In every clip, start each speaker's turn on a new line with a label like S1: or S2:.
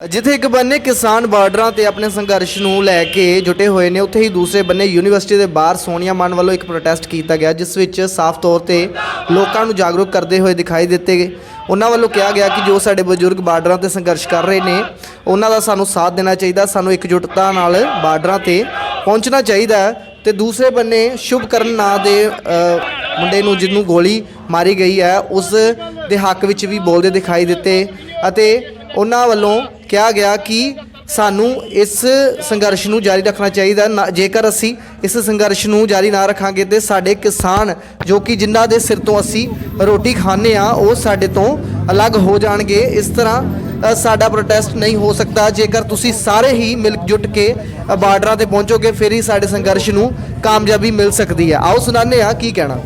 S1: ਜਿੱਥੇ ਇੱਕ ਬੰਨੇ ਕਿਸਾਨ ਬਾਰਡਰਾਂ ਤੇ ਆਪਣੇ ਸੰਘਰਸ਼ ਨੂੰ ਲੈ ਕੇ ਜੁਟੇ ਹੋਏ ਨੇ, ਉੱਥੇ ਹੀ ਦੂਸਰੇ ਬੰਨੇ ਯੂਨੀਵਰਸਿਟੀ ਦੇ ਬਾਹਰ ਸੋਨੀਆ ਮਾਨ ਵੱਲੋਂ ਇੱਕ ਪ੍ਰੋਟੈਸਟ ਕੀਤਾ ਗਿਆ, ਜਿਸ ਵਿੱਚ ਸਾਫ਼ ਤੌਰ ਤੇ ਲੋਕਾਂ ਨੂੰ ਜਾਗਰੂਕ ਕਰਦੇ ਹੋਏ ਦਿਖਾਈ ਦਿੱਤੇ ਗਏ। ਉਹਨਾਂ ਵੱਲੋਂ ਕਿਹਾ ਗਿਆ ਕਿ ਜੋ ਸਾਡੇ ਬਜ਼ੁਰਗ ਬਾਰਡਰਾਂ ਤੇ ਸੰਘਰਸ਼ ਕਰ ਰਹੇ ਨੇ, ਉਹਨਾਂ ਦਾ ਸਾਨੂੰ ਸਾਥ ਦੇਣਾ ਚਾਹੀਦਾ, ਸਾਨੂੰ ਇਕਜੁੱਟਤਾ ਨਾਲ ਬਾਰਡਰਾਂ ਤੇ ਪਹੁੰਚਣਾ ਚਾਹੀਦਾ ਹੈ ਤੇ ਦੂਸਰੇ ਬੰਨੇ ਸ਼ੁਭਕਰਨ ਨਾਂ ਦੇ ਮੁੰਡੇ ਨੂੰ ਜਿਹਨੂੰ ਗੋਲੀ ਮਾਰੀ ਗਈ ਹੈ, ਉਸ ਦੇ ਹੱਕ ਵਿੱਚ ਵੀ ਬੋਲਦੇ ਦਿਖਾਈ ਦਿੱਤੇ ਅਤੇ ਉਹਨਾਂ ਵੱਲੋਂ ਕਿਹਾ ਗਿਆ ਕਿ ਸਾਨੂੰ ਇਸ ਸੰਘਰਸ਼ ਨੂੰ ਜਾਰੀ ਰੱਖਣਾ ਚਾਹੀਦਾ ਨਾ- ਜੇਕਰ ਅਸੀਂ ਇਸ ਸੰਘਰਸ਼ ਨੂੰ ਜਾਰੀ ਨਾ ਰੱਖਾਂਗੇ ਤੇ ਸਾਡੇ ਕਿਸਾਨ ਜੋ ਕਿ ਜਿਨ੍ਹਾਂ ਦੇ ਸਿਰ ਤੋਂ ਅਸੀਂ ਰੋਟੀ ਖਾਂਦੇ ਆ ਉਹ ਸਾਡੇ ਤੋਂ ਅਲੱਗ ਹੋ ਜਾਣਗੇ। ਇਸ ਤਰ੍ਹਾਂ ਸਾਡਾ ਪ੍ਰੋਟੈਸਟ ਨਹੀਂ ਹੋ ਸਕਦਾ। ਜੇਕਰ ਤੁਸੀਂ ਸਾਰੇ ਹੀ ਮਿਲ ਜੁਟ ਕੇ ਬਾਰਡਰਾਂ ਤੇ ਪਹੁੰਚੋਗੇ, ਫਿਰ ਹੀ ਸਾਡੇ ਸੰਘਰਸ਼ ਨੂੰ ਕਾਮਯਾਬੀ ਮਿਲ ਸਕਦੀ ਹੈ। ਆਓ ਸੁਣਾਉਂਦੇ ਆ ਕੀ ਕਹਿਣਾ।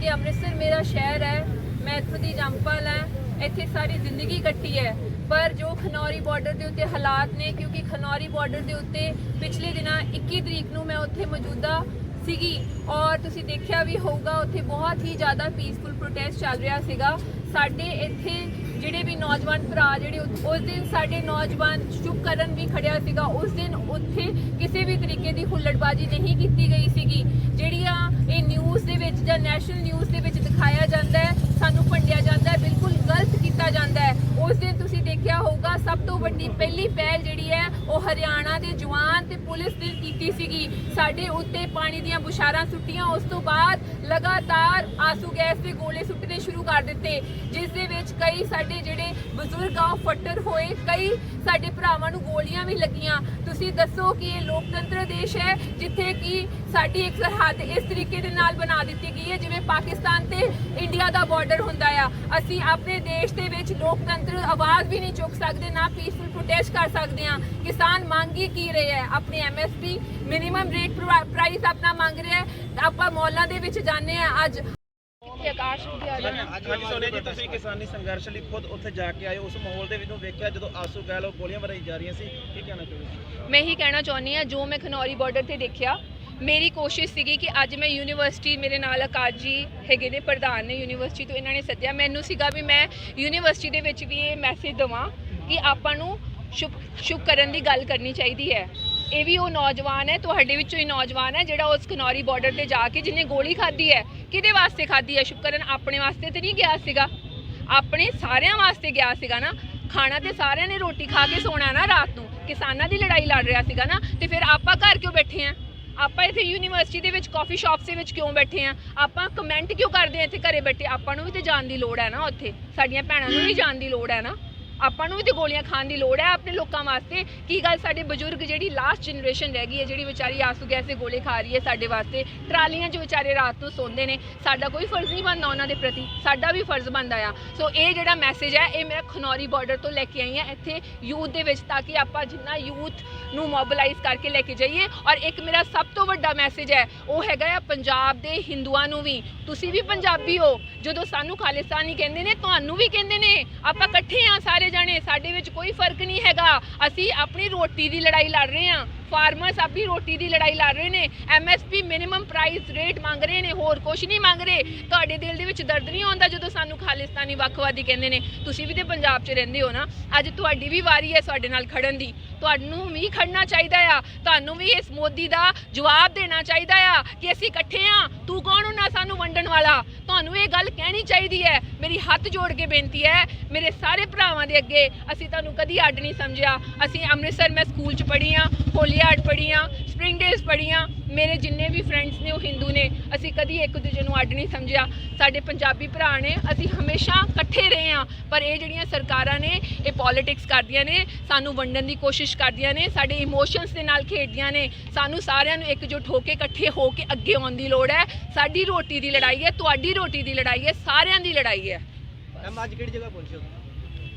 S2: ਹਾਂ ਅੰਮ੍ਰਿਤਸਰ ਮੇਰਾ ਸ਼ਹਿਰ ਹੈ, ਮੈਂ ਇੱਥੋਂ ਦੀ ਜੰਮਪਲ ਹਾਂ, ਇੱਥੇ ਸਾਰੀ ਜ਼ਿੰਦਗੀ ਇਕੱਠੀ ਹੈ। ਪਰ ਜੋ ਖਨੌਰੀ ਬਾਰਡਰ ਦੇ ਉੱਤੇ ਹਾਲਾਤ ਨੇ, ਕਿਉਂਕਿ ਖਨੌਰੀ ਬਾਰਡਰ ਦੇ ਉੱਤੇ ਪਿਛਲੇ ਦਿਨਾਂ 21 ਤਰੀਕ ਨੂੰ ਮੈਂ ਉੱਥੇ ਮੌਜੂਦਾ ਸੀਗੀ ਔਰ ਤੁਸੀਂ ਦੇਖਿਆ ਵੀ ਹੋਊਗਾ, ਉੱਥੇ ਬਹੁਤ ਹੀ ਜ਼ਿਆਦਾ ਪੀਸਫੁਲ ਪ੍ਰੋਟੈਸਟ ਚੱਲ ਰਿਹਾ ਸੀਗਾ। ਸਾਡੇ ਇੱਥੇ ਜਿਹੜੇ ਵੀ ਨੌਜਵਾਨ ਭਰਾ ਜਿਹੜੇ ਉਸ ਦਿਨ ਸਾਡੇ ਨੌਜਵਾਨ ਚੁੱਪ ਕਰਨ ਵੀ ਖੜਿਆ ਸੀਗਾ। ਉਸ ਦਿਨ ਉੱਥੇ ਕਿਸੇ ਵੀ ਤਰੀਕੇ ਦੀ ਹੁੱਲੜਬਾਜ਼ੀ ਨਹੀਂ ਕੀਤੀ ਗਈ ਸੀਗੀ ਜਿਹੜੀਆਂ ਇਹ ਨਿਊਜ਼ ਦੇ ਵਿੱਚ ਜਾਂ ਨੈਸ਼ਨਲ ਨਿਊਜ਼ ਦੇ ਵਿੱਚ ਦਿਖਾਇਆ ਜਾਂਦਾ ਹੈ, ਸਾਨੂੰ ਭੰਡਿਆ ਜਾਂਦਾ ਹੈ, ਬਿਲਕੁਲ ਗਲਤ ਕੀਤਾ ਜਾਂਦਾ ਹੈ। ਉਸ ਦਿਨ ਤੁਸੀਂ ਦੇਖਿਆ ਹੋਊਗਾ, ਸਭ ਤੋਂ ਵੱਡੀ ਪਹਿਲੀ ਪਹਿਲ ਜਿਹੜੀ ਹੈ, ਉਹ ਹਰਿਆਣਾ ਦੇ ਜਵਾਨ ਤੇ ਪੁਲਿਸ ਨੇ ਕੀਤੀ ਸੀਗੀ। ਸਾਡੇ ਉੱਤੇ ਪਾਣੀ ਦੀਆਂ ਬੁਸ਼ਾਰਾਂ ਸੁੱਟੀਆਂ, ਉਸ ਤੋਂ ਬਾਅਦ ਲਗਾਤਾਰ ਆਸੂ ਗੈਸ ਦੇ ਗੋਲੇ ਸੁੱਟਣੇ ਸ਼ੁਰੂ ਕਰ ਦਿੱਤੇ। ਜਿਸ ਦੇ ਵਿੱਚ ਕਈ ਸਾਡੇ ਜਿਹੜੇ ਬਜ਼ੁਰਗ ਆ, ਉਹ ਫੱਟਰ ਹੋਏ, ਕਈ ਸਾਡੇ ਭਰਾਵਾਂ ਨੂੰ ਗੋਲੀਆਂ ਵੀ ਲੱਗੀਆਂ। ਤੁਸੀਂ ਦੱਸੋ ਕਿ ਇਹ ਲੋਕਤੰਤਰ ਦੇਸ਼ ਹੈ, ਜਿੱਥੇ ਕਿ ਸਾਡੀ ਇੱਕ ਸਰਹੱਦ ਇਸ ਤਰੀਕੇ ਦੇ ਨਾਲ ਬਣਾ ਦਿੱਤੀ ਗਈ ਹੈ, ਜਿਵੇਂ ਪਾਕਿਸਤਾਨ ਤੇ ਇੰਡੀਆ ਦਾ ਬਾਰਡਰ ਹੁੰਦਾ ਆ। ਅਸੀਂ ਆਪਣੇ ਦੇਸ਼ ਦੇ ਵਿੱਚ ਲੋਕਤੰਤਰ ਆਵਾਜ਼ ਵੀ ਨਹੀਂ ਚੁੱਕ ਸਕਦੇ ਨਾ ਪੀਸਫੁਲ ਪ੍ਰੋਟੈਸਟ ਕਰ ਸਕਦੇ ਹਾਂ। ਕਿਸਾਨ ਮੰਗ ਹੀ ਕੀ ਰਹੇ ਹੈ? ਆਪਣੀ ਐਮਐਸਪੀ ਮਿਨੀਮਮ ਰੇਟ ਪ੍ਰਾਈਸ ਆਪਣਾ ਮੰਗ ਰਿਹਾ ਹੈ। ਆਪਾਂ ਮੌਲਾਂ ਦੇ ਵਿੱਚ ਜਾਂਦੇ ਆ ਅੱਜ। ਆਕਾਸ਼
S3: ਹਾਂਜੀ ਸੋਨੀਆ ਜੀ ਤੁਸੀਂ ਕਿਸਾਨੀ ਸੰਘਰਸ਼ ਲਈ ਖੁਦ ਉੱਥੇ ਜਾ ਕੇ ਆਏ ਉਸ ਮਾਹੌਲ ਦੇ ਵਿੱਚੋਂ ਵੇਖਿਆ ਜਦੋਂ ਆਸੂ ਗੈਲ ਗੋਲੀਆਂ ਵਰਾਈ ਜਾ ਰਹੀਆਂ ਸੀ। ਕੀ ਕਹਿਣਾ ਚਾਹੁੰਦੇ
S2: ਮੈਂ ਹੀ ਕਹਿਣਾ ਚਾਹੁੰਦੀ ਹਾਂ ਜੋ ਮੈਂ ਖਨੌਰੀ ਬਾਰਡਰ ਤੇ ਦੇਖਿਆ ਮੇਰੀ ਕੋਸ਼ਿਸ਼ ਸੀਗੀ ਕਿ ਅੱਜ ਮੈਂ ਯੂਨੀਵਰਸਿਟੀ ਮੇਰੇ ਨਾਲ ਆਕਾਸ਼ ਜੀ ਹੈਗੇ ਨੇ, ਪ੍ਰਧਾਨ ਨੇ ਯੂਨੀਵਰਸਿਟੀ ਤੋਂ ਇਹਨਾਂ ਨੇ ਸੱਦਿਆ। ਮੈਨੂੰ ਸੀਗਾ ਵੀ ਮੈਂ ਯੂਨੀਵਰਸਿਟੀ ਦੇ ਵਿੱਚ ਵੀ ਇਹ ਮੈਸੇਜ ਦਵਾਂ ਕਿ ਆਪਾਂ ਨੂੰ ਸ਼ੁਭ ਸ਼ੁਭ ਕਰਨ ਦੀ ਗੱਲ ਕਰਨੀ ਚਾਹੀਦੀ ਹੈ। ਇਹ ਵੀ ਉਹ ਨੌਜਵਾਨ ਹੈ, ਤੁਹਾਡੇ ਵਿੱਚੋਂ ਹੀ ਨੌਜਵਾਨ ਹੈ ਜਿਹੜਾ ਉਸ ਕਨੌਰੀ ਬਾਰਡਰ ਤੇ ਜਾ ਕੇ ਜਿਹਨੇ ਗੋਲੀ ਖਾਧੀ ਹੈ, ਕਿਹਦੇ ਵਾਸਤੇ ਖਾਧੀ ਹੈ? ਸ਼ੁਭਕਰਨ ਆਪਣੇ ਵਾਸਤੇ ਤੇ ਨਹੀਂ ਗਿਆ ਸੀਗਾ। ਆਪਣੇ ਸਾਰਿਆਂ ਵਾਸਤੇ ਗਿਆ ਸੀਗਾ ਨਾ। ਖਾਣਾ ਤੇ ਸਾਰਿਆਂ ਨੇ ਰੋਟੀ ਖਾ ਕੇ ਸੋਣਾ ਨਾ ਰਾਤ ਨੂੰ। ਕਿਸਾਨਾਂ ਦੀ ਲੜਾਈ ਲੜ ਰਿਹਾ ਸੀਗਾ ਨਾ। ਤੇ ਫਿਰ ਆਪਾਂ ਘਰ ਕਿਉਂ ਬੈਠੇ ਆਂ? ਆਪਾਂ ਇੱਥੇ ਯੂਨੀਵਰਸਿਟੀ ਦੇ ਵਿੱਚ ਕਾਫੀ ਸ਼ਾਪਸ ਦੇ ਵਿੱਚ ਕਿਉਂ ਬੈਠੇ ਆਂ ਆਪਾਂ ਕਮੈਂਟ ਕਿਉਂ ਕਰਦੇ ਆਂ ਇੱਥੇ ਘਰੇ ਬੈਠੇ? ਆਪਾਂ ਨੂੰ ਵੀ ਤੇ ਜਾਣ ਦੀ ਲੋੜ ਹੈ ਨਾ ਉੱਥੇ। ਸਾਡੀਆਂ ਭੈਣਾਂ ਨੂੰ ਵੀ ਜਾਣ ਦੀ ਲੋੜ ਹੈ ਨਾ। ਆਪਾਂ ਨੂੰ ਵੀ ਤੇ ਗੋਲੀਆਂ ਖਾਣ ਦੀ ਲੋੜ ਹੈ ਆਪਣੇ ਲੋਕਾਂ ਵਾਸਤੇ। ਕੀ ਗੱਲ ਸਾਡੇ ਬਜ਼ੁਰਗ ਜਿਹੜੀ ਲਾਸਟ ਜਨਰੇਸ਼ਨ ਰਹਿ ਗਈ ਹੈ, ਜਿਹੜੀ ਵਿਚਾਰੀ ਆਸੂ ਗੈਸ ਦੇ ਗੋਲੇ ਖਾ ਰਹੀ ਹੈ ਸਾਡੇ ਵਾਸਤੇ, ਟਰਾਲੀਆਂ 'ਚ ਵਿਚਾਰੇ ਰਾਤ ਨੂੰ ਸੌਂਦੇ ਨੇ। ਸਾਡਾ ਕੋਈ ਫਰਜ਼ ਨਹੀਂ ਬਣਦਾ ਉਹਨਾਂ ਦੇ ਪ੍ਰਤੀ, ਸਾਡਾ ਵੀ ਫਰਜ਼ ਬਣਦਾ ਆ। ਸੋ ਇਹ ਜਿਹੜਾ ਮੈਸੇਜ ਹੈ, ਇਹ ਮੈਂ ਖਨੌਰੀ ਬਾਰਡਰ ਤੋਂ ਲੈ ਕੇ ਆਈ ਹਾਂ ਇੱਥੇ ਯੂਥ ਦੇ ਵਿੱਚ, ਤਾਂ ਕਿ ਆਪਾਂ ਜਿੰਨਾ ਯੂਥ ਨੂੰ ਮੋਬਿਲਾਈਜ਼ ਕਰਕੇ ਲੈ ਕੇ ਜਾਈਏ। ਔਰ ਇੱਕ ਮੇਰਾ ਸਭ ਤੋਂ ਵੱਡਾ ਮੈਸੇਜ ਹੈ, ਉਹ ਹੈਗਾ ਆ ਪੰਜਾਬ ਦੇ ਹਿੰਦੂਆਂ ਨੂੰ ਵੀ। ਤੁਸੀਂ ਵੀ ਪੰਜਾਬੀ ਹੋ, ਜਦੋਂ ਸਾਨੂੰ ਖਾਲਿਸਤਾਨੀ ਕਹਿੰਦੇ ਨੇ, ਤੁਹਾਨੂੰ ਵੀ ਕਹਿੰਦੇ ਨੇ, ਆਪਾਂ ਇਕੱਠੇ ਆ ਸਾਰੇ ਜਾਣੇ, ਸਾਡੇ ਵਿੱਚ ਕੋਈ ਫ਼ਰਕ ਨਹੀਂ ਹੈਗਾ। ਅਸੀਂ ਆਪਣੀ ਰੋਟੀ ਦੀ ਲੜਾਈ ਲੜ ਰਹੇ ਹਾਂ। ਫਾਰਮਰਸ ਆਪਣੀ ਰੋਟੀ ਦੀ ਲੜਾਈ ਲੜ ਰਹੇ ਨੇ ਐਮਐਸਪੀ ਮਿਨੀਮਮ ਪ੍ਰਾਈਸ ਰੇਟ ਮੰਗ ਰਹੇ ਨੇ, ਹੋਰ ਕੁਝ ਨਹੀਂ ਮੰਗ ਰਹੇ। ਤੁਹਾਡੇ ਦਿਲ ਦੇ ਵਿੱਚ ਦਰਦ ਨਹੀਂ ਆਉਂਦਾ ਜਦੋਂ ਸਾਨੂੰ ਖਾਲਿਸਤਾਨੀ ਵੱਖਵਾਦੀ ਕਹਿੰਦੇ ਨੇ, ਤੁਸੀਂ ਵੀ ਤੇ ਪੰਜਾਬ 'ਚ ਰਹਿੰਦੇ ਹੋ ਨਾ, ਅੱਜ ਤੁਹਾਡੀ ਵੀ ਵਾਰੀ ਹੈ ਸਾਡੇ ਨਾਲ ਖੜਨ ਦੀ। ਤੁਹਾਨੂੰ ਵੀ ਖੜਨਾ ਚਾਹੀਦਾ ਆ, ਤੁਹਾਨੂੰ ਵੀ ਇਸ ਮੋਦੀ ਦਾ ਜਵਾਬ ਦੇਣਾ ਚਾਹੀਦਾ ਆ ਕਿ ਅਸੀਂ ਇਕੱਠੇ ਆ, ਤੂੰ ਕੌਣ ਹੁੰਨਾ ਸਾਨੂੰ ਵੰਡਣ ਵਾਲਾ? ਤੁਹਾਨੂੰ ਇਹ ਗੱਲ ਕਹਿਣੀ ਚਾਹੀਦੀ ਹੈ। ਮੇਰੀ ਹੱਥ ਜੋੜ ਕੇ ਬੇਨਤੀ ਹੈ, ਮੇਰੇ ਸਾਰੇ ਭਰਾਵਾਂ ਦੇ ਅੱਗੇ ਅਸੀਂ ਤੁਹਾਨੂੰ ਕਦੀ ਅੱਡ ਨਹੀਂ ਸਮਝਿਆ। ਅਸੀਂ ਅੰਮ੍ਰਿਤਸਰ ਮੈਂ ਸਕੂਲ 'ਚ ਪੜ੍ਹੀ ਆ ਹੋਲੀਆਰਡ ਪੜ੍ਹੀ ਆ ਸਪ੍ਰਿੰਗ ਡੇਜ਼ ਪੜ੍ਹੀ ਮੇਰੇ ਜਿੰਨੇ ਵੀ ਫਰੈਂਡਸ ਨੇ ਉਹ ਹਿੰਦੂ ਨੇ, ਅਸੀਂ ਕਦੀ ਇੱਕ ਦੂਜੇ ਨੂੰ ਅੱਡ ਨਹੀਂ ਸਮਝਿਆ। ਸਾਡੇ ਪੰਜਾਬੀ ਭਰਾ ਨੇ, ਅਸੀਂ ਹਮੇਸ਼ਾ ਇਕੱਠੇ ਰਹੇ ਆ ਪਰ ਇਹ ਜਿਹੜੀਆਂ ਸਰਕਾਰਾਂ ਨੇ, ਇਹ ਪੋਲਿਟਿਕਸ ਕਰਦੀਆਂ ਨੇ, ਸਾਨੂੰ ਵੰਡਣ ਦੀ ਕੋਸ਼ਿਸ਼ ਕਰਦੀਆਂ ਨੇ, ਸਾਡੇ ਇਮੋਸ਼ਨਸ ਦੇ ਨਾਲ ਖੇਡਦੀਆਂ ਨੇ, ਸਾਨੂੰ ਸਾਰਿਆਂ ਨੂੰ ਇਕਜੁੱਟ ਹੋ ਕੇ, ਇਕੱਠੇ ਹੋ ਕੇ ਅੱਗੇ ਆਉਣ ਦੀ ਲੋੜ ਹੈ। ਸਾਡੀ ਰੋਟੀ ਦੀ ਲੜਾਈ ਹੈ, ਤੁਹਾਡੀ ਰੋਟੀ ਦੀ ਲੜਾਈ ਹੈ, ਸਾਰਿਆਂ ਦੀ ਲੜਾਈ ਹੈ।
S3: ਮੈਮ ਅੱਜ ਕਿਹੜੀ ਜਗ੍ਹਾ ਪਹੁੰਚੇ ਹੋ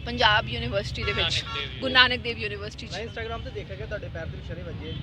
S2: ਪੰਜਾਬ ਯੂਨੀਵਰਸਿਟੀ ਦੇ ਵਿੱਚ ਗੁਰੂ ਨਾਨਕ ਦੇਵ ਯੂਨੀਵਰਸਿਟੀ 'ਚ
S3: ਮੈਂ ਇੰਸਟਾਗ੍ਰam ਤੇ ਦੇਖਿਆ ਕਿ ਤੁਹਾਡੇ ਪੈਰ ਤੇ ਸ਼ਰੇ ਵੱਜੇ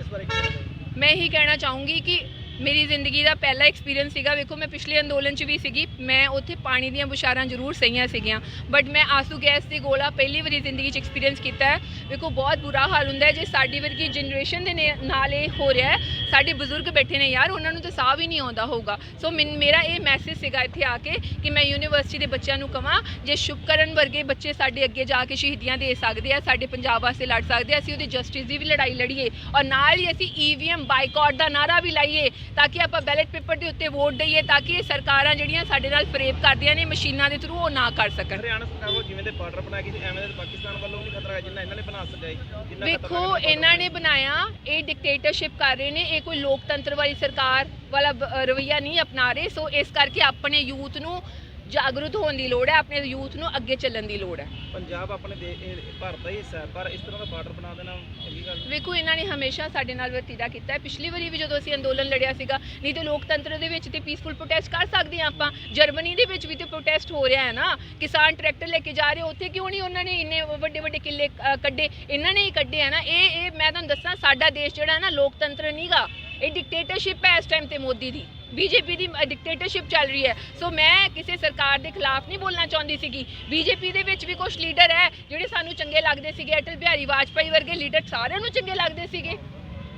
S3: ਇਸ ਬਾਰੇ ਕੀ ਕਹਿਣਾ ਚਾਹੋਗੇ?
S2: ਮੈਂ ਇਹੀ ਕਹਿਣਾ ਚਾਹੂੰਗੀ ਕਿ ਮੇਰੀ ਜ਼ਿੰਦਗੀ ਦਾ ਪਹਿਲਾ ਐਕਸਪੀਰੀਅੰਸ ਸੀਗਾ। ਵੇਖੋ, ਮੈਂ ਪਿਛਲੇ ਅੰਦੋਲਨ 'ਚ ਵੀ ਸੀਗੀ। ਮੈਂ ਉੱਥੇ ਪਾਣੀ ਦੀਆਂ ਬੁਸ਼ਾਰਾਂ ਜ਼ਰੂਰ ਸਹੀਆਂ ਸੀਗੀਆਂ। ਬਟ ਮੈਂ ਆਸੂ ਗੈਸ ਦੀ ਗੋਲਾ ਪਹਿਲੀ ਵਾਰੀ ਜ਼ਿੰਦਗੀ 'ਚ ਐਕਸਪੀਰੀਅੰਸ ਕੀਤਾ ਹੈ। ਵੇਖੋ, ਬਹੁਤ ਬੁਰਾ ਹਾਲ ਹੁੰਦਾ ਹੈ। ਜੇ ਸਾਡੀ ਵਰਗੀ ਜਨਰੇਸ਼ਨ ਦੇ ਨੇ- ਨਾਲ ਇਹ ਹੋ ਰਿਹਾ ਹੈ, ਸਾਡੇ ਬਜ਼ੁਰਗ ਬੈਠੇ ਨੇ ਯਾਰ, ਉਹਨਾਂ ਨੂੰ ਤਾਂ ਸਾਹ ਵੀ ਨਹੀਂ ਆਉਂਦਾ ਹੋਊਗਾ। ਸੋ ਮੈਨ- ਮੇਰਾ ਇਹ ਮੈਸੇਜ ਸੀਗਾ ਇੱਥੇ ਆ ਕੇ ਕਿ ਮੈਂ ਯੂਨੀਵਰਸਿਟੀ ਦੇ ਬੱਚਿਆਂ ਨੂੰ ਕਹਾਂ ਜੇ ਸ਼ੁਭਕਰਨ ਵਰਗੇ ਬੱਚੇ ਸਾਡੇ ਅੱਗੇ ਜਾ ਕੇ ਸ਼ਹੀਦੀਆਂ ਦੇ ਸਕਦੇ ਆ, ਸਾਡੇ ਪੰਜਾਬ ਵਾਸਤੇ ਲੜ ਸਕਦੇ ਆ, ਅਸੀਂ ਉਹਦੀ ਜਸਟਿਸ ਦੀ ਵੀ ਲੜਾਈ ਲੜੀਏ ਔਰ ਨਾਲ ਹੀ ਅਸੀਂ ਈਵੀਐਮ ਬਾਈਕਾਟ ਦਾ ਨਾਰਾ ਵੀ ਲਾਈਏ। ਤਾਂ ਕਿ ਆਪਾਂ ਬੈਲਟ ਪੇਪਰ ਦੇ ਉੱਤੇ ਵੋਟ ਦਈਏ ਤਾਂ ਕਿ ਇਹ ਸਰਕਾਰਾਂ ਜਿਹੜੀਆਂ ਸਾਡੇ ਨਾਲ ਫਰੇਬ ਕਰਦੀਆਂ ਨੇ ਮਸ਼ੀਨਾਂ ਦੇ ਥਰੂ ਉਹ ਨਾ ਕਰ ਸਕਣ।
S3: ਹਰਿਆਣਾ ਸਰਕਾਰ ਵੱਲੋਂ ਜਿਵੇਂ ਦੇ ਬਾਰਡਰ ਗਏ ਸੀ ਐਵੇਂ ਦੇ ਪਾਕਿਸਤਾਨ ਵੱਲੋਂ ਵੀ ਖਤਰਾ ਹੈ ਜਿੰਨਾ ਇਹਨਾਂ ਨੇ ਬਣਾ ਸਕਿਆ ਜਿੰਨਾ
S2: ਵੇਖੋ ਇਹਨਾਂ ਨੇ ਬਣਾਇਆ। ਇਹ ਡਿਕਟੇਟਰਸ਼ਿਪ ਕਰ ਰਹੇ ਨੇ ਇਹ ਕੋਈ ਲੋਕਤੰਤਰ ਵਾਲੀ ਸਰਕਾਰ ਵਾਲਾ ਰਵੱਈਆ ਨਹੀਂ ਅਪਣਾ ਰਹੇ ਸੋ ਇਸ ਕਰਕੇ ਆਪਣੇ ਯੂਥ ਨੂੰ ਜਾਗਰੂਕ ਹੋਣ ਦੀ ਲੋੜ ਹੈ ਆਪਣੇ ਯੂਥ ਨੂੰ ਅੱਗੇ ਚੱਲਣ ਦੀ ਲੋੜ ਹੈ।
S3: ਪੰਜਾਬ ਆਪਣੇ ਦੇ ਇਹ ਭਾਰਤ ਦਾ ਹੀ ਹਿੱਸਾ ਹੈ ਪਰ ਇਸ ਤਰ੍ਹਾਂ ਦਾ ਬਾਰਡਰ ਬਣਾ ਦੇਣਾ ਚੰਗੀ ਗੱਲ।
S2: ਵੇਖੋ ਇਹਨਾਂ ਨੇ ਹਮੇਸ਼ਾ ਸਾਡੇ ਨਾਲ ਵਰਤੀਰਾ ਕੀਤਾ ਹੈ। ਪਿਛਲੀ ਵਾਰੀ ਵੀ ਜਦੋਂ ਅਸੀਂ ਅੰਦੋਲਨ ਲੜਿਆ ਸੀਗਾ ਨਹੀਂ ਤੇ ਲੋਕਤੰਤਰ ਦੇ ਵਿੱਚ ਤੇ ਪੀਸਫੁਲ ਪ੍ਰੋਟੈਸਟ ਕਰ ਸਕਦੇ ਹਾਂ ਆਪਾਂ। ਜਰਮਨੀ ਦੇ ਵਿੱਚ ਵੀ ਤੇ ਪ੍ਰੋਟੈਸਟ ਹੋ ਰਿਹਾ ਹੈ ਨਾ। ਕਿਸਾਨ ਟਰੈਕਟਰ ਲੈ ਕੇ ਜਾ ਰਹੇ ਉੱਥੇ ਕਿਉਂ ਨਹੀਂ ਉਹਨਾਂ ਨੇ ਇੰਨੇ ਵੱਡੇ ਵੱਡੇ ਕਿੱਲੇ ਅ, ਕੱਢੇ? ਇਹਨਾਂ ਨੇ ਹੀ ਕੱਢੇ ਆ ਨਾ। ਇਹ ਇਹ ਮੈਂ ਤੁਹਾਨੂੰ ਦੱਸਾਂ ਸਾਡਾ ਦੇਸ਼ ਜਿਹੜਾ ਹੈ ਨਾ ਲੋਕਤੰਤਰ ਨਹੀਂਗਾ ਇਹ ਡਿਕਟੇਟਰਸ਼ਿਪ ਹੈ ਇਸ ਟਾਈਮ ਤੇ ਮੋਦੀ ਦੀ। ਬੀਜੇਪੀ ਦੀ ਡਿਕਟੇਟਰਸ਼ਿਪ ਚੱਲ ਰਹੀ ਹੈ। ਸੋ ਮੈਂ ਕਿਸੇ ਸਰਕਾਰ ਦੇ ਖਿਲਾਫ ਨਹੀਂ ਬੋਲਣਾ ਚਾਹੁੰਦੀ ਸੀਗੀ। ਬੀਜੇਪੀ ਦੇ ਵਿੱਚ ਵੀ ਕੁਝ ਲੀਡਰ ਹੈ ਜਿਹੜੇ ਸਾਨੂੰ ਚੰਗੇ ਲੱਗਦੇ ਸੀਗੇ। ਅਟਲ ਬਿਹਾਰੀ ਵਾਜਪਾਈ ਵਰਗੇ ਲੀਡਰ ਸਾਰਿਆਂ ਨੂੰ ਚੰਗੇ ਲੱਗਦੇ ਸੀਗੇ।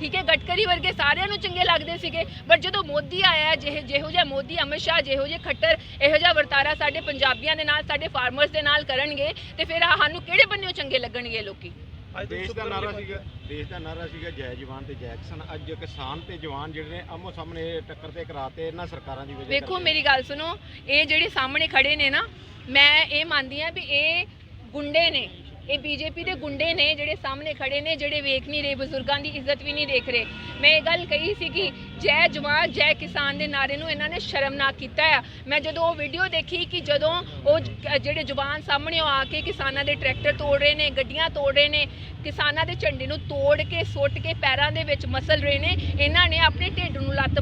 S2: ਠੀਕ ਹੈ ਗਟਕਰੀ ਵਰਗੇ ਸਾਰਿਆਂ ਨੂੰ ਚੰਗੇ ਲੱਗਦੇ ਸੀਗੇ। ਬਟ ਜਦੋਂ ਮੋਦੀ ਆਇਆ ਹੈ, ਜਿਹੇ ਜਿਹੋ ਜਿਹਾ ਮੋਦੀ ਅਮਿਤ ਸ਼ਾਹ ਜਿਹੋ ਜਿਹੇ ਖੱਟਰ ਇਹੋ ਜਿਹਾ ਵਰਤਾਰਾ ਸਾਡੇ ਪੰਜਾਬੀਆਂ ਦੇ ਨਾਲ ਸਾਡੇ ਫਾਰਮਰਸ ਦੇ ਨਾਲ ਕਰਨਗੇ ਤੇ ਫਿਰ ਆਹ ਸਾਨੂੰ ਕਿਹੜੇ ਬੰਨਿਓ ਚੰਗੇ ਲੱਗਣਗੇ ਇਹ ਲੋਕੀ?
S4: ਦੇਸ਼ ਦਾ ਨਾਰਾ ਸੀਗਾ ਦੇਸ਼ ਦਾ ਨਾਰਾ ਸੀਗਾ ਜੈ ਜਵਾਨ ਤੇ ਜੈ ਕਿਸਾਨ ਅੱਜ ਕਿਸਾਨ ਤੇ ਜਵਾਨ ਜਿਹੜੇ ਨੇ ਆਮੋ ਸਾਹਮਣੇ ਟੱਕਰ ਤੇ ਕਰਾਤੇ ਇਹਨਾਂ ਸਰਕਾਰਾਂ ਦੀ ਵਜ੍ਹਾ
S2: ਵੇਖੋ। ਮੇਰੀ ਗੱਲ ਸੁਣੋ ਇਹ ਜਿਹੜੇ ਸਾਹਮਣੇ ਖੜੇ ਨੇ ਨਾ ਮੈਂ ਇਹ ਮੰਨਦੀ ਆ ਵੀ ਇਹ ਗੁੰਡੇ ਨੇ। ਇਹ ਬੀਜੇਪੀ ਦੇ ਗੁੰਡੇ ਨੇ ਜਿਹੜੇ ਸਾਹਮਣੇ ਖੜੇ ਨੇ, ਜਿਹੜੇ ਵੇਖ ਨਹੀਂ ਰਹੇ, ਬਜ਼ੁਰਗਾਂ ਦੀ ਇੱਜ਼ਤ ਵੀ ਨਹੀਂ ਦੇਖ ਰਹੇ। ਮੈਂ ਇਹ ਗੱਲ ਕਹੀ ਸੀ ਕਿ ਜੈ ਜਵਾਨ, ਜੈ ਕਿਸਾਨ ਦੇ ਨਾਰੇ ਨੂੰ ਇਹਨਾਂ ਨੇ ਸ਼ਰਮਨਾਕ ਕੀਤਾ ਆ। ਮੈਂ ਜਦੋਂ ਉਹ ਵੀਡੀਓ ਦੇਖੀ ਕਿ ਜਦੋਂ ਉਹ ਜਿਹੜੇ ਜਵਾਨ ਸਾਹਮਣੇ ਆ ਕੇ ਕਿਸਾਨਾਂ ਦੇ ਟਰੈਕਟਰ ਤੋੜ ਰਹੇ ਨੇ, ਗੱਡੀਆਂ ਤੋੜ ਰਹੇ ਨੇ, ਕਿਸਾਨਾਂ ਦੇ ਝੰਡੇ ਨੂੰ ਤੋੜ ਕੇ, ਸੁੱਟ ਕੇ ਪੈਰਾਂ ਦੇ ਵਿੱਚ ਮਸਲ ਰਹੇ ਨੇ, ਇਹਨਾਂ ਨੇ ਆਪਣੇ ਢਿੱਡ ਨੂੰ ਲੱਤ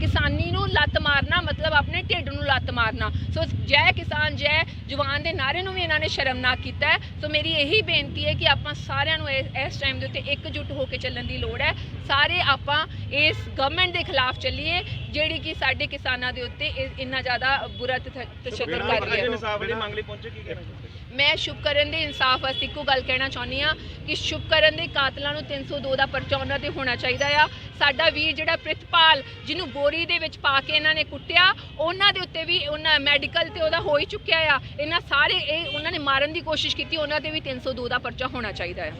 S2: ਕਿਸਾਨੀ ਨੂੰ ਲੱਤ ਮਾਰਨਾ ਮਤਲਬ ਆਪਣੇ ਢਿੱਡ ਨੂੰ ਲੱਤ ਮਾਰਨਾ। ਸੋ ਜੈ ਕਿਸਾਨ ਜੈ ਜਵਾਨ ਦੇ ਨਾਰੇ ਨੂੰ ਵੀ ਇਹਨਾਂ ਨੇ ਸ਼ਰਮਨਾਕ ਕੀਤਾ ਹੈ। ਸੋ ਮੇਰੀ ਇਹੀ ਬੇਨਤੀ ਹੈ ਕਿ ਆਪਾਂ ਸਾਰਿਆਂ ਨੂੰ ਇਸ ਟਾਈਮ ਦੇ ਉੱਤੇ ਇਕਜੁੱਟ ਹੋ ਕੇ ਚੱਲਣ ਦੀ ਲੋੜ ਹੈ। ਸਾਰੇ ਆਪਾਂ ਇਸ ਗਵਰਨਮੈਂਟ ਦੇ ਖਿਲਾਫ ਚੱਲੀਏ ਜਿਹੜੀ ਕਿ ਸਾਡੇ ਕਿਸਾਨਾਂ ਦੇ ਉੱਤੇ ਇੰਨਾ ਜ਼ਿਆਦਾ ਬੁਰਾ ਤਸ਼ੱਦਦ ਕਰ ਰਹੀ ਹੈ।
S3: ਇਨਸਾਫ ਦੀ ਮੰਗ ਲਈ ਪਹੁੰਚੇ ਕੀ ਕਹਿਣਾ ਚਾਹੁੰਦੇ
S2: ਮੈਂ ਸ਼ੁਭਕਰਨ ਦੇ ਇਨਸਾਫ ਵਾਸਤੇ ਇੱਕੋ ਗੱਲ ਕਹਿਣਾ ਚਾਹੁੰਦੀ ਆ ਕਿ ਸ਼ੁਭਕਰਨ ਦੇ ਕਾਤਲਾਂ ਨੂੰ 302 ਦਾ ਪਰਚਾ ਉਹਨਾਂ ਤੇ ਹੋਣਾ ਚਾਹੀਦਾ ਆ। ਸਾਡਾ ਵੀਰ ਜਿਹੜਾ ਪ੍ਰਿਤਪਾਲ, ਜਿਹਨੂੰ ਬੋਰੀ ਦੇ ਵਿੱਚ ਪਾ ਕੇ ਇਹਨਾਂ ਨੇ ਕੁੱਟਿਆ, ਉਹਨਾਂ ਦੇ ਉੱਤੇ ਵੀ ਉਹਨਾਂ ਮੈਡੀਕਲ ਤੇ ਉਹਦਾ ਹੋ ਹੀ ਚੁੱਕਿਆ ਆ। ਇਹਨਾਂ ਸਾਰੇ ਇਹ ਉਹਨਾਂ ਨੇ ਮਾਰਨ ਦੀ ਕੋਸ਼ਿਸ਼ ਕੀਤੀ, ਉਹਨਾਂ ਤੇ ਵੀ 302 ਦਾ ਪਰਚਾ ਹੋਣਾ ਚਾਹੀਦਾ ਆ।